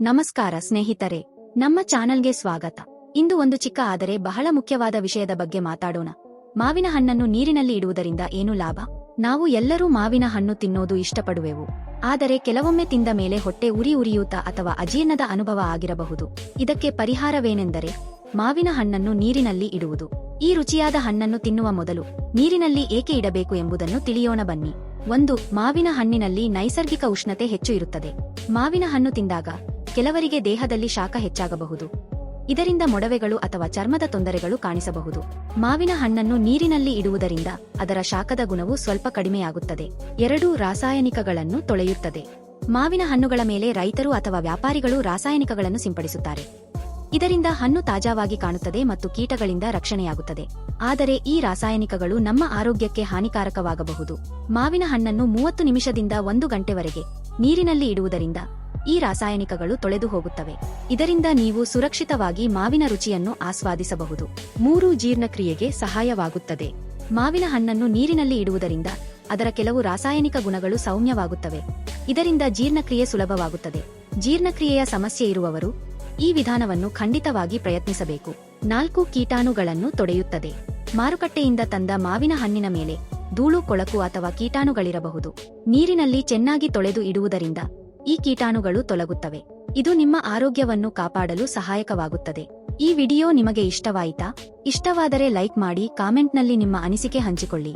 ನಮಸ್ಕಾರ ಸ್ನೇಹಿತರೆ, ನಮ್ಮ ಚಾನಲ್ಗೆ ಸ್ವಾಗತ. ಇಂದು ಒಂದು ಚಿಕ್ಕ ಆದರೆ ಬಹಳ ಮುಖ್ಯವಾದ ವಿಷಯದ ಬಗ್ಗೆ ಮಾತಾಡೋಣ. ಮಾವಿನ ಹಣ್ಣನ್ನು ನೀರಿನಲ್ಲಿ ಇಡುವುದರಿಂದ ಏನು ಲಾಭ? ನಾವು ಎಲ್ಲರೂ ಮಾವಿನ ಹಣ್ಣು ತಿನ್ನೋದು ಇಷ್ಟಪಡುವೆವು. ಆದರೆ ಕೆಲವೊಮ್ಮೆ ತಿಂದ ಮೇಲೆ ಹೊಟ್ಟೆ ಉರಿ ಉರಿಯೂತ ಅಥವಾ ಅಜೀರ್ಣದ ಅನುಭವ ಆಗಿರಬಹುದು. ಇದಕ್ಕೆ ಪರಿಹಾರವೇನೆಂದರೆ, ಮಾವಿನ ಹಣ್ಣನ್ನು ನೀರಿನಲ್ಲಿ ಇಡುವುದು. ಈ ರುಚಿಯಾದ ಹಣ್ಣನ್ನು ತಿನ್ನುವ ಮೊದಲು ನೀರಿನಲ್ಲಿ ಏಕೆ ಇಡಬೇಕು ಎಂಬುದನ್ನು ತಿಳಿಯೋಣ ಬನ್ನಿ. ಒಂದು, ಮಾವಿನ ಹಣ್ಣಿನಲ್ಲಿ ನೈಸರ್ಗಿಕ ಉಷ್ಣತೆ ಹೆಚ್ಚು ಇರುತ್ತದೆ. ಮಾವಿನ ಹಣ್ಣು ತಿಂದಾಗ ಕೆಲವರಿಗೆ ದೇಹದಲ್ಲಿ ಶಾಖ ಹೆಚ್ಚಾಗಬಹುದು. ಇದರಿಂದ ಮೊಡವೆಗಳು ಅಥವಾ ಚರ್ಮದ ತೊಂದರೆಗಳು ಕಾಣಿಸಬಹುದು. ಮಾವಿನ ಹಣ್ಣನ್ನು ನೀರಿನಲ್ಲಿ ಇಡುವುದರಿಂದ ಅದರ ಶಾಖದ ಗುಣವು ಸ್ವಲ್ಪ ಕಡಿಮೆಯಾಗುತ್ತದೆ. ಎರಡೂ ರಾಸಾಯನಿಕಗಳನ್ನು ತೊಳೆಯುತ್ತದೆ. ಮಾವಿನ ಹಣ್ಣುಗಳ ಮೇಲೆ ರೈತರು ಅಥವಾ ವ್ಯಾಪಾರಿಗಳು ರಾಸಾಯನಿಕಗಳನ್ನು ಸಿಂಪಡಿಸುತ್ತಾರೆ. ಇದರಿಂದ ಹಣ್ಣು ತಾಜಾವಾಗಿ ಕಾಣುತ್ತದೆ ಮತ್ತು ಕೀಟಗಳಿಂದ ರಕ್ಷಣೆಯಾಗುತ್ತದೆ. ಆದರೆ ಈ ರಾಸಾಯನಿಕಗಳು ನಮ್ಮ ಆರೋಗ್ಯಕ್ಕೆ ಹಾನಿಕಾರಕವಾಗಬಹುದು. ಮಾವಿನ ಹಣ್ಣನ್ನು ಮೂವತ್ತು ನಿಮಿಷದಿಂದ ಒಂದು ಗಂಟೆವರೆಗೆ ನೀರಿನಲ್ಲಿ ಇಡುವುದರಿಂದ ಈ ರಾಸಾಯನಿಕಗಳು ತೊಳೆದು ಹೋಗುತ್ತವೆ. ಇದರಿಂದ ನೀವು ಸುರಕ್ಷಿತವಾಗಿ ಮಾವಿನ ರುಚಿಯನ್ನು ಆಸ್ವಾದಿಸಬಹುದು. ಮೂರು ಜೀರ್ಣಕ್ರಿಯೆಗೆ ಸಹಾಯವಾಗುತ್ತದೆ. ಮಾವಿನ ಹಣ್ಣನ್ನು ನೀರಿನಲ್ಲಿ ಇಡುವುದರಿಂದ ಅದರ ಕೆಲವು ರಾಸಾಯನಿಕ ಗುಣಗಳು ಸೌಮ್ಯವಾಗುತ್ತವೆ. ಇದರಿಂದ ಜೀರ್ಣಕ್ರಿಯೆ ಸುಲಭವಾಗುತ್ತದೆ. ಜೀರ್ಣಕ್ರಿಯೆಯ ಸಮಸ್ಯೆ ಇರುವವರು ಈ ವಿಧಾನವನ್ನು ಖಂಡಿತವಾಗಿ ಪ್ರಯತ್ನಿಸಬೇಕು. ನಾಲ್ಕು ಕೀಟಾಣುಗಳನ್ನು ತೊಡೆಯುತ್ತದೆ. ಮಾರುಕಟ್ಟೆಯಿಂದ ತಂದ ಮಾವಿನ ಹಣ್ಣಿನ ಮೇಲೆ ಧೂಳು, ಕೊಳಕು ಅಥವಾ ಕೀಟಾಣುಗಳಿರಬಹುದು. ನೀರಿನಲ್ಲಿ ಚೆನ್ನಾಗಿ ತೊಳೆದು ಇಡುವುದರಿಂದ ಈ ಕೀಟಾಣುಗಳು ತೊಲಗುತ್ತವೆ. ಇದು ನಿಮ್ಮ ಆರೋಗ್ಯವನ್ನು ಕಾಪಾಡಲು ಸಹಾಯಕವಾಗುತ್ತದೆ. ಈ ವಿಡಿಯೋ ನಿಮಗೆ ಇಷ್ಟವಾಯಿತಾ? ಇಷ್ಟವಾದರೆ ಲೈಕ್ ಮಾಡಿ, ಕಾಮೆಂಟ್ನಲ್ಲಿ ನಿಮ್ಮ ಅನಿಸಿಕೆ ಹಂಚಿಕೊಳ್ಳಿ.